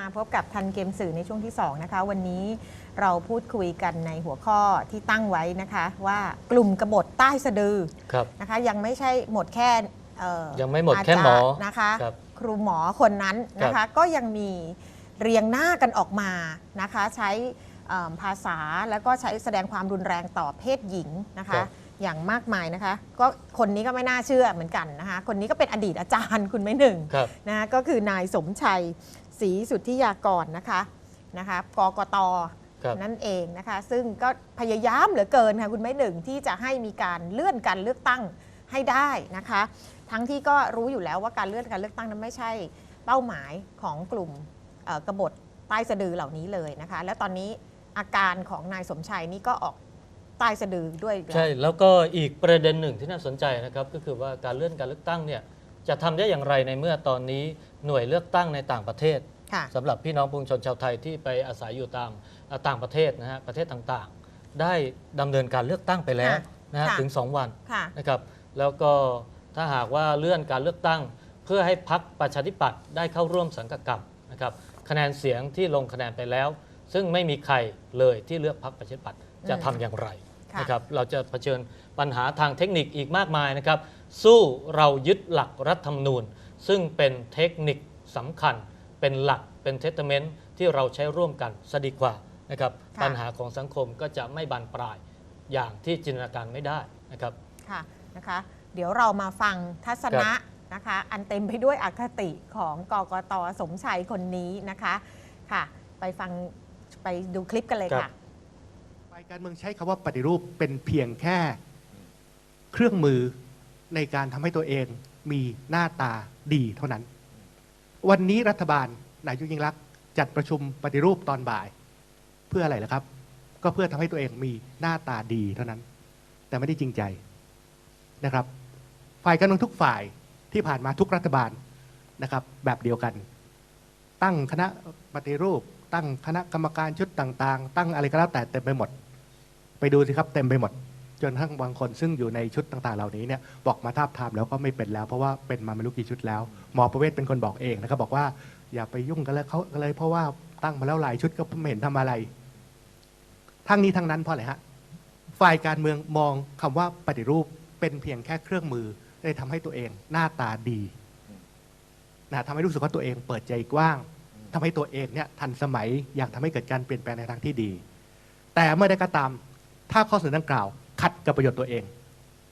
มาพบกับทันเกมสื่อในช่วงที่ 2 นะคะ วันนี้เราพูดคุยกันในหัวข้อที่ตั้งไว้นะคะ ว่ากลุ่มกบฏใต้สะดือครับนะคะ ยังไม่ใช่หมดแค่เอ่อยังไม่หมดแค่หมอจารย์นะคะครับครูหมอคนนั้นนะครัคะบก็ยังมีเรียงหน้ากันออกมานะคะ ใช้เอิ่มภาษาแล้วก็ใช้แสดงความรุนแรงต่อเพศหญิงนะคะ อย่างมากมายนะคะ ก็คนนี้ก็ไม่น่าเชื่อเหมือนกันนะคะ คนนี้ก็เป็นอดีตอาจารย์คุณไม่หนึ่งครับนะคะก็คือนายสมชัย ศรีสุทธิยากรนะคะนะคะกกตครับนั่นเองนะคะ ซึ่งก็พยายามเหลือเกินค่ะคุณไม่หนึ่งที่จะให้มีการเลื่อนการเลือกตั้งให้ได้นะคะ ทั้งที่ก็รู้อยู่แล้วว่าการเลื่อนการเลือกตั้งนั้นไม่ใช่เป้าหมายของกลุ่มเอ่อกบฏใต้สะดือเหล่านี้เลยนะคะ และตอนนี้อาการของนายสมชัยนี่ก็ออกใต้สะดือด้วยแล้วใช่แล้วก็อีกประเด็นหนึ่งที่น่าสนใจนะครับก็คือว่าการเลื่อนการเลือกตั้งเนี่ยจะทำได้อย่างไรในเมื่อตอนนี้หน่วยเลือกตั้งในต่างประเทศค่ะ สำหรับพี่น้องประชาชนชาวไทยที่ไปอาศัยอยู่ตามเอ่อต่างประเทศนะฮะประเทศต่างๆ ได้ดำเนินการเลือกตั้งไปแล้วค่ะนะฮะค่ะถึง 2 วันค่ะนะครับแล้วก็ถ้าหากว่าเลื่อนการเลือกตั้ง เพื่อให้พักประชาธิปัตย์ได้เข้าร่วมสังกัดกรรมนะครับคะแนนเสียงที่ลงคะแนนไปแล้ว ซึ่งไม่มีใครเลยที่เลือกพักประชาธิปัตย์จะทำอย่างไรค่ะนะครับเราจะเผชิญปัญหาทางเทคนิคอีกมากมายนะครับ สู้เรายึดหลักรัฐธรรมนูญ ซึ่งเป็นเทคนิคสำคัญ เป็นหลักเป็นเทสเมนต์ที่เราใช้ร่วมกันซะดีกว่านะครับค่ะปัญหาของสังคมก็จะไม่บานปลายอย่างที่จินตนาการไม่ได้นะครับค่ะนะคะเดี๋ยวเรามาฟังทัศนะนะคะอันเต็มไปด้วยอคติของกกตสมชัยคนนี้นะคะค่ะ ไปฟังไปดูคลิปกันเลยครัค่ะบฝ่ายการเมืองใช้คำว่าปฏิรูปเป็นเพียงแค่เครื่องมือในการทำให้ตัวเองมีหน้าตาดีเท่านั้น วันนี้รัฐบาลนายกยิ่งรักษณ์จัดประชุมปฏิรูปตอนบ่าย เพื่ออะไรล่ะครับ ก็เพื่อทำให้ตัวเองมีหน้าตาดีเท่านั้น แต่ไม่ได้จริงใจนะครับ ฝ่ายการเมืองทุกฝ่ายที่ผ่านมาทุกรัฐบาลนะครับ แบบเดียวกัน ตั้งคณะปฏิรูป ตั้งคณะกรรมการชุดต่าง ๆ ตั้งอะไรก็แล้วแต่เต็มไปหมด ไปดูสิครับเต็มไปหมด จนทั้งบางคนซึ่งอยู่ในชุดต่างๆ เหล่านี้เนี่ยบอกมาทาบทามแล้วก็ไม่เป็นแล้ว เพราะว่าเป็นมาไม่รู้กี่ชุดแล้วหมอประเวศเป็นคนบอกเองนะครับบอกว่าอย่าไปยุ่งกันเลยเขาเลยเพราะว่าตั้งมาแล้วหลายชุดก็ไม่เห็นทำอะไร ทั้งนี้ทั้งนั้นเพราะอะไรฮะฝ่ายการเมืองมองคำว่าปฏิรูปเป็นเพียงแค่เครื่องมือได้ทำให้ตัวเองหน้าตาดีนะทำให้รู้สึกว่าตัวเองเปิดใจกว้างทำให้ตัวเองเนี่ยทันสมัยอยากทำให้เกิดการเปลี่ยนแปลงในทางที่ดี แต่เมื่อใดก็ตาม ถ้าข้อเสนอดังกล่าว ขัดกับประโยชน์ตัวเอง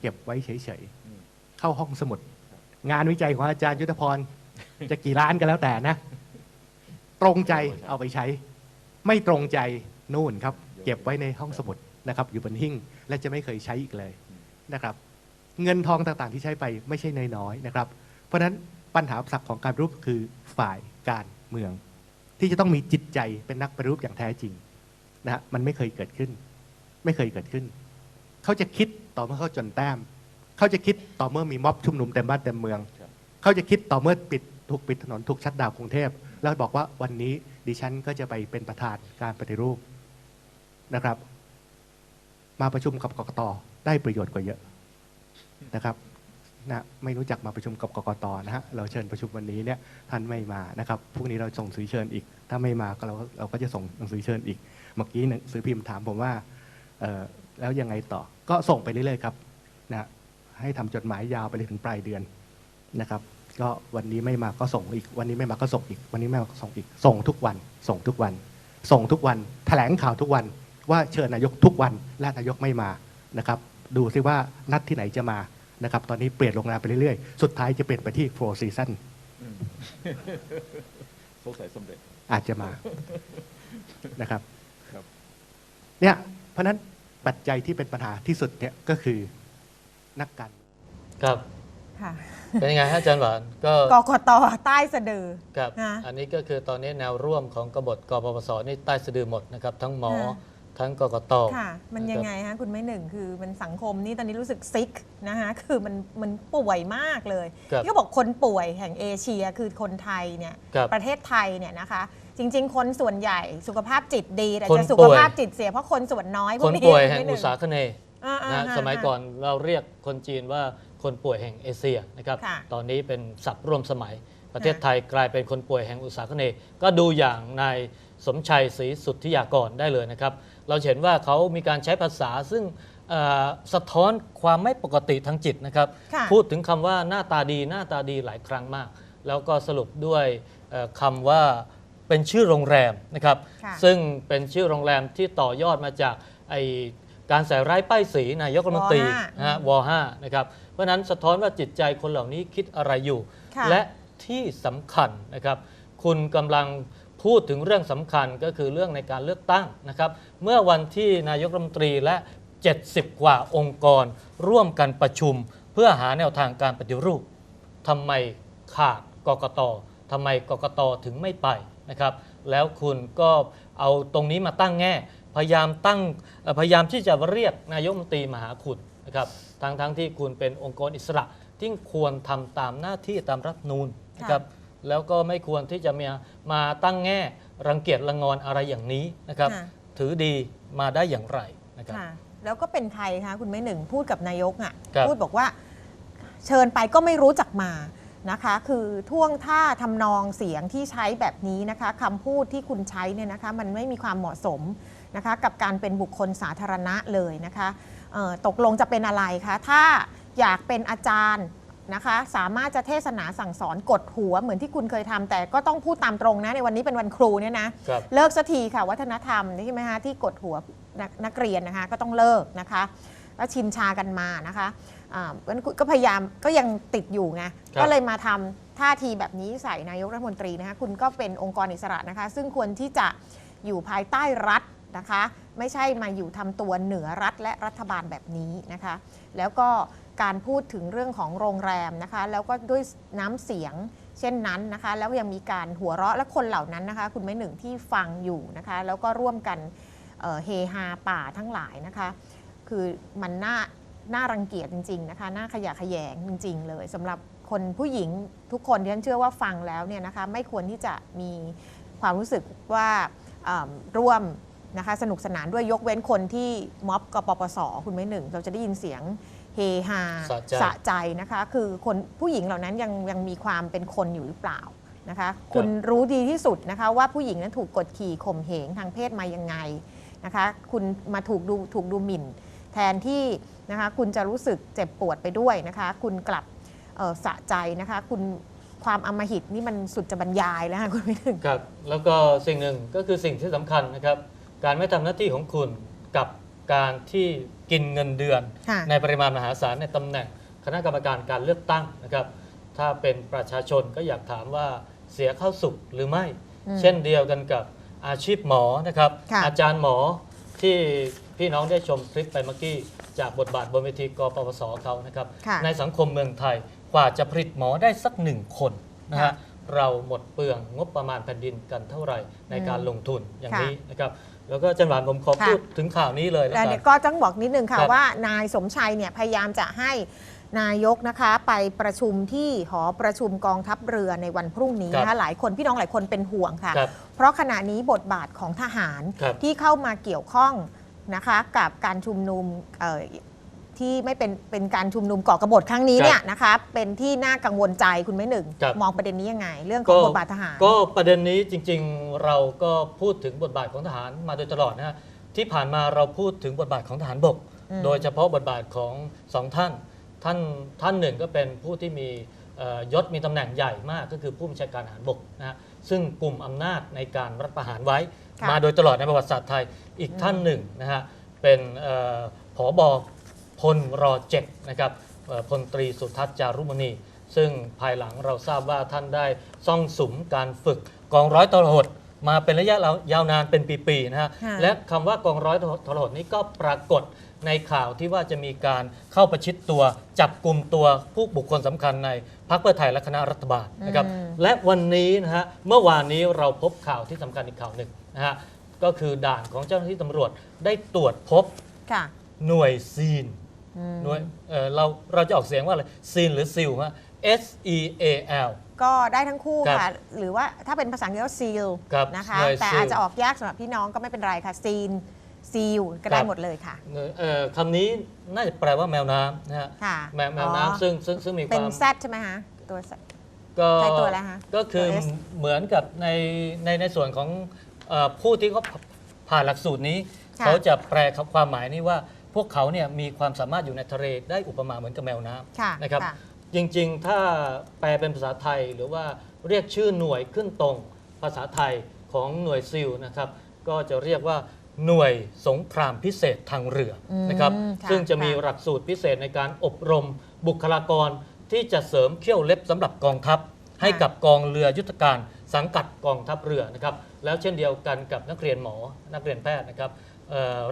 เก็บไว้เฉยๆ เข้าห้องสมุด งานวิจัยของอาจารย์ยุทธพร จะกี่ล้านก็แล้วแต่นะ ตรงใจเอาไปใช้ ไม่ตรงใจนู่นครับ เก็บไว้ในห้องสมุดนะครับ อยู่บนหิ้งและจะไม่เคยใช้อีกเลยนะครับ เงินทองต่างๆที่ใช้ไปไม่ใช่น้อยๆนะครับ เพราะฉะนั้นปัญหาสักของการรูปคือฝ่ายการเมือง ที่จะต้องมีจิตใจเป็นนักปฏิรูปอย่างแท้จริงนะฮะมันไม่เคยเกิดขึ้น ไม่เคยเกิดขึ้น เขาจะคิดต่อเมื่อเขาจนแต้ม เขาจะคิดต่อเมื่อมีม็อบชุมนุมเต็มบ้านเต็มเมือง เขาจะคิดต่อเมื่อปิดถูกปิดถนนถูกชัดดาวน์กรุงเทพ แล้วบอกว่าวันนี้ดิฉันก็จะไปเป็นประธานการปฏิรูปนะครับ มาประชุมกับกกตได้ประโยชน์กว่าเยอะนะครับนะไม่รู้จักมาประชุมกับกกตนะฮะเราเชิญประชุมวันนี้เนี่ยท่านไม่มานะครับพรุ่งนี้เราส่งหนังสือเชิญอีก ถ้าไม่มาก็เราเราก็จะส่งหนังสือเชิญอีก เมื่อกี้หนังสือพิมพ์ถามผมว่าเอ่อ แล้วยังไงต่อก็ส่งไปเรื่อยๆครับนะให้ทำจดหมายยาวไปเลยถึงปลายเดือนนะครับ ก็วันนี้ไม่มาก็ส่งอีก วันนี้ไม่มาก็ส่งอีก วันนี้ไม่มาก็ส่งอีก ส่งทุกวัน ส่งทุกวัน ส่งทุกวัน แถลงข่าวทุกวัน ว่าเชิญนายกทุกวันและนายกไม่มานะครับ ดูซิว่านัดที่ไหนจะมานะครับ ตอนนี้เปลี่ยนโรงแรมไปเรื่อยๆ สุดท้ายจะเปลี่ยนไปที่ Four Season สงสัยสำเร็จอาจจะมานะครับครับเนี่ย เพราะฉะนั้นปัจจัยที่เป็นปัญหาที่สุดเนี่ยก็คือนักการครับค่ะเป็นยังไงฮะอาจารย์หวานก็กกตใต้สะดือครับนะอันนี้ก็คือตอนนี้แนวร่วมของกบฏกปปสนี่ใต้สะดือหมดนะครับ ทั้งหมอค่ะ ทั้งกกตค่ะ มันนะครับยังไงฮะคุณไม่หนึ่งคือมันสังคมนี่ตอนนี้รู้สึกซิกนะคะคือมันมันป่วยมากเลยครับที่เขาบอกคนป่วยแห่งเอเชียคือคนไทยเนี่ยครับประเทศไทยเนี่ยนะคะ จริง ๆ คนส่วนใหญ่สุขภาพจิตดี แต่คนจะสุป่ขวยภาพจิตเสียเพราะคนส่วนน้อยพวคกนนี้ป่วยแห่งคุณไม่อุตสาคเนย์อ่าๆนะฮะสมัยก่อนเราเรียกคนจีนว่าคนป่วยแห่งเอเชียนะครับค่ะตอนนี้เป็นศัพท์ร่วมสมัยประเทศไทยกลายเป็นคนป่วยแห่งอุตสาหกรรมก็ดูอย่างนาย สมชัยศรีสุทธิยากรได้เลยนะครับ เราเห็นว่าเขามีการใช้ภาษาซึ่งเอ่อสะท้อนความไม่ปกติทางจิตนะครับค่ะพูดถึงคำว่าหน้าตาดีหน้าตาดีหลายครั้งมาก แล้วก็สรุปด้วยเอ่อคำว่าเป็นชื่อโรงแรมนะครับค่ะซึ่งเป็นชื่อโรงแรมที่ต่อยอดมาจากไอการใส่ร้ายป้ายสีนายกรัฐมนตรีวห้านะฮะว5นะครับ เพราะฉะนั้นสะท้อนว่าจิตใจคนเหล่านี้คิดอะไรอยู่ค่ะและที่สำคัญนะครับ คุณกำลัง พูดถึงเรื่องสำคัญก็คือเรื่องในการเลือกตั้งนะครับ เมื่อวันที่นายกรัฐมนตรีและ 70 กว่าองค์กร ร่วมกันประชุม เพื่อหาแนวทางการปฏิรูปทำไมขาดกกตทำไมกกตถึงไม่ไปนะครับ แล้วคุณก็เอาตรงนี้มาตั้งแง่ พยายามตั้งพยายามที่จะเรียกนายกรัฐมนตรีมาหาคุณนะครับทั้งทั้งที่คุณเป็นองค์กรอิสระที่ควรทำตามหน้าที่ตามรัฐนูนนะครับ แล้วก็ไม่ควรที่จะมามาตั้งแง่รังเกียจรังงอนอะไรอย่างนี้นะครับ ค่ะ ถือดีมาได้อย่างไรนะครับ ค่ะ แล้วก็เป็นใครคะคุณไม่หนึ่งพูดกับนายกอะครับพูดบอกว่าเชิญไปก็ไม่รู้จักมานะคะ คือท่วงท่าทำนองเสียงที่ใช้แบบนี้นะคะคำพูดที่คุณใช้เนี่ยนะคะ มันไม่มีความเหมาะสมนะคะ กับการเป็นบุคคลสาธารณะเลยนะคะเอ่อตกลงจะเป็นอะไรคะถ้าอยากเป็นอาจารย์ นะคะ สามารถจะเทศนาสั่งสอนกดหัวเหมือนที่คุณเคยทำแต่ก็ต้องพูดตามตรงนะในวันนี้เป็นวันครูเนี่ยนะครับเลิกสักทีค่ะวัฒนธรรมใช่ไหมคะที่กดหัวนักนักเรียนนะคะก็ต้องเลิกนะคะก็ชินชากันมานะคะอ่าเพราะฉะนั้นก็พยายามก็ยังติดอยู่ไงครับก็เลยมาทำท่าทีแบบนี้ใส่นายกรัฐมนตรีนะคะคุณก็เป็นองค์กรอิสระนะคะ ซึ่งควรที่จะอยู่ภายใต้รัฐนะคะ ไม่ใช่มาอยู่ทำตัวเหนือรัฐและรัฐบาลแบบนี้นะคะ แล้วก็ การพูดถึงเรื่องของโรงแรมนะคะ แล้วก็ด้วยน้ำเสียงเช่นนั้นนะคะ แล้วยังมีการหัวเราะและคนเหล่านั้นนะคะ คุณไม่หนึ่งที่ฟังอยู่นะคะ แล้วก็ร่วมกันเฮฮาป่าทั้งหลายนะคะ คือมันน่าน่ารังเกียจจริง ๆ นะคะน่าขยะแขยงจริง ๆ เลยสำหรับคนผู้หญิงทุกคนที่ฉันเชื่อว่าฟังแล้วเนี่ยนะคะ ไม่ควรที่จะมีความรู้สึกว่าร่วมนะคะสนุกสนานด้วยยกเว้นคนที่ม็อบกปปส คุณไม่หนึ่ง เราจะได้ยินเสียง เฮฮาสะใจ ใจนะคะ คือคนผู้หญิงเหล่านั้นยังยังมีความเป็นคนอยู่หรือเปล่านะคะ คุณรู้ดีที่สุดนะคะว่าผู้หญิงนั้นถูกกดขี่ข่มเหงทางเพศมายังไงนะคะ คุณมาถูกดูถูกดูหมิ่น แทนที่นะคะคุณจะรู้สึกเจ็บปวดไปด้วยนะคะ คุณกลับเอ่อสะใจนะคะ คุณความอำมหิตนี่มันสุดจะบรรยายแล้วค่ะคุณไม่ถึงครับแล้วก็สิ่งหนึ่งก็คือสิ่งที่สำคัญนะครับ การไม่ทำหน้าที่ของคุณกับการที่ กินเงินเดือน ค่ะ ในปริมาณมหาศาลในตำแหน่งคณะกรรมการการเลือกตั้งนะครับ ถ้าเป็นประชาชนก็อยากถามว่าเสียเข้าสุขหรือไม่ อืมเช่นเดียวกันกับอาชีพหมอนะครับ ค่ะ อาจารย์หมอที่พี่น้องได้ชมคลิปไปเมื่อกี้จากบทบาทบนเวทีกปปสเขานะครับ ค่ะ ในสังคมเมืองไทยกว่าจะผลิตหมอได้สักหนึ่งคนนะฮะค่ะเราหมดเปลืองงบประมาณแผ่นดินกันเท่าไหร่ในการอืมลงทุนอย่างค่ะ นี้นะครับ แล้วก็อาจันหวานผมขอค่ะพูดถึงข่าวนี้เลยแล้วแต่กัเนี่ยนก็ต้องบอกนิดนึงค่ะครับว่านายสมชัยเนี่ยพยายามจะให้นายกนะคะ ไปประชุมที่หอประชุมกองทัพเรือในวันพรุ่งนี้นะคะหลายคนพี่น้องหลายคนเป็นห่วงค่ะ ครับเพราะขณะนี้บทบาทของทหารครับที่เข้ามาเกี่ยวข้องนะคะ กับการชุมนุมเอ่อ ที่ไม่เป็นเป็นการชุมนุมก่อกบฏครั้งนี้เนี่ยนะคะเป็นที่น่ากังวลใจคุณไม่หนึ่ง ครับ มองประเด็นนี้ยังไง เรื่องของบทบาททหาร ก็ประเด็นนี้จริงๆเราก็พูดถึงบทบาทของทหารมาโดยตลอดนะฮะที่ผ่านมาเราพูดถึงบทบาทของทหารบก อืม โดยเฉพาะบทบาทของสองท่าน ท่านท่านหนึ่งก็เป็นผู้ที่มีเอ่อยศมีตำแหน่งใหญ่มากก็คือผู้บัญชาการทหารบกนะฮะซึ่งกลุ่มอำนาจในการรัฐประหารไว้ ค่ะ มาโดยตลอดในประวัติศาสตร์ไทยอีกท่านหนึ่งนะฮะเป็นเอ่อผอบอ พลรอเจ็ดนะครับเอ่อพลตรีสุทัศน์จารุมณี ซึ่งภายหลังเราทราบว่าท่านได้ซ่องสุมการฝึกกองร้อยทรหดมาเป็นระยะยาวนานเป็นปีๆนะฮะค่ะและคำว่ากองร้อยทรหดนี้ก็ปรากฏในข่าวที่ว่าจะมีการเข้าประชิดตัว จับกลุ่มตัวผู้บุคคลสำคัญในพรรคเพื่อไทยและคณะรัฐบาลนะครับอืมและวันนี้นะฮะเมื่อวานนี้เราพบข่าวที่สำคัญอีกข่าวหนึ่งนะฮะก็คือด่านของเจ้าหน้าที่ตำรวจได้ตรวจพบค่ะหน่วยซีนอืม หน่วยเอ่อเราเราจะออกเสียงว่าอะไรซีนหรือซิลฮะ S E A L ก็ได้ทั้งคู่ครับค่ะ หรือว่าถ้าเป็นภาษาอังกฤษก็ซีลครับนะคะหน่วยแต่ seal อาจจะออกยากสำหรับพี่น้องก็ไม่เป็นไรค่ะซีนซีลก็ได้ครับ หมดเลยค่ะ เอ่อคำนี้น่าจะแปลว่าแมวน้ำนะฮะค่ะ แมวแมวอ๋อน้ำซึ่งซึ่งซึ่งมีคเป็นวาม แซดใช่ไหมคะตัว Z ก็ใช้ตัวอะไรคะก็คือตัว S เหมือนกับในในในส่วนของเอ่อผู้ที่เขาผ่านหลักสูตรนี้ ค่ะ เขาจะแปลความหมายนี้ว่าพวกเขาเนี่ยมีความสามารถอยู่ในทะเลได้อุปมาเหมือนกับแมวน้ำค่ะนะครับ ค่ะ จริงๆ ถ้าแปลเป็นภาษาไทยหรือว่าเรียกชื่อหน่วยขึ้นตรงภาษาไทยของหน่วยซิลนะครับ ก็จะเรียกว่าหน่วยสงครามพิเศษทางเรืออมนะครับ ค่ะซึ่งจะมีค่ะ หลักสูตรพิเศษในการอบรมบุคลากรที่จะเสริมเขี้ยวเล็บสำหรับกองทัพ ให้กับกองเรือยุทธการสังกัดกองทัพเรือนะครับ แล้วเช่นเดียวกันกับนักเรียนหมอนักเรียนแพทย์นะครับเอ่อ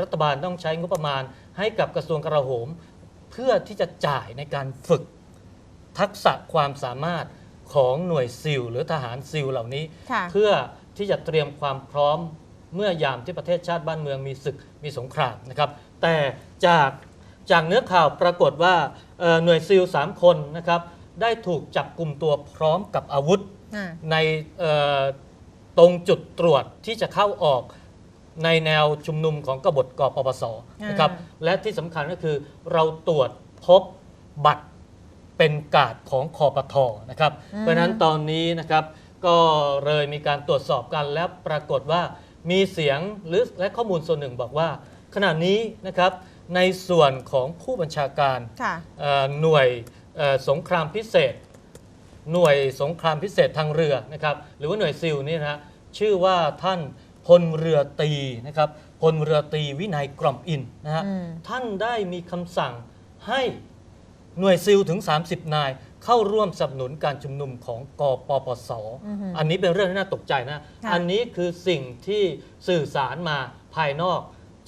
รัฐบาลต้องใช้งบประมาณให้กับกระทรวงกลาโหม เพื่อที่จะจ่ายในการฝึกทักษะความสามารถของหน่วยซิลหรือทหารซิลเหล่านี้ค่ะเพื่อที่จะเตรียมความพร้อมเมื่อยามที่ประเทศชาติบ้านเมืองมีศึกมีสงครามนะครับ แต่จากจากเนื้อข่าวปรากฏว่าเอ่อหน่วยซิลสามคนนะครับได้ถูกจับกลุ่มตัวพร้อมกับอาวุธอ่าในเอ่อตรงจุดตรวจที่จะเข้าออก ในแนวชุมนุมของกบฏกปปสนะครับอ่าและที่สำคัญก็คือเราตรวจพบบัตรเป็นกาดของคอปทนะครับ เพราะฉะนั้นตอนนี้นะครับก็เลยมีการตรวจสอบกันแล้วปรากฏว่ามีเสียงหรือและข้อมูลส่วนหนึ่งบอกว่า ขณะนี้นะครับในส่วนของผู้บัญชาการค่ะเอ่อหน่วยเอ่อสงครามพิเศษ หน่วยสงครามพิเศษทางเรือนะครับหรือว่าหน่วยซิลนี่นะฮะชื่อว่าท่าน พลเรือตรีนะครับพลเรือตรีวินัยกล่อมอินนะฮะอืม ท่านได้มีคำสั่งให้หน่วยซิลถึง 30 นาย เข้าร่วมสนับสนุนการชุมนุมของกปปสอือฮึอันนี้เป็นเรื่องที่น่าตกใจนะ ค่ะ อันนี้คือสิ่งที่สื่อสารมาภายนอก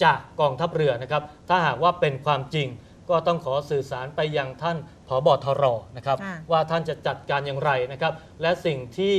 จากกองทัพเรือนะครับ ถ้าหากว่าเป็นความจริง ก็ต้องขอสื่อสารไปยังท่านผบทรนะครับ ค่ะ ว่าท่านจะจัดการอย่างไรนะครับ และสิ่งที่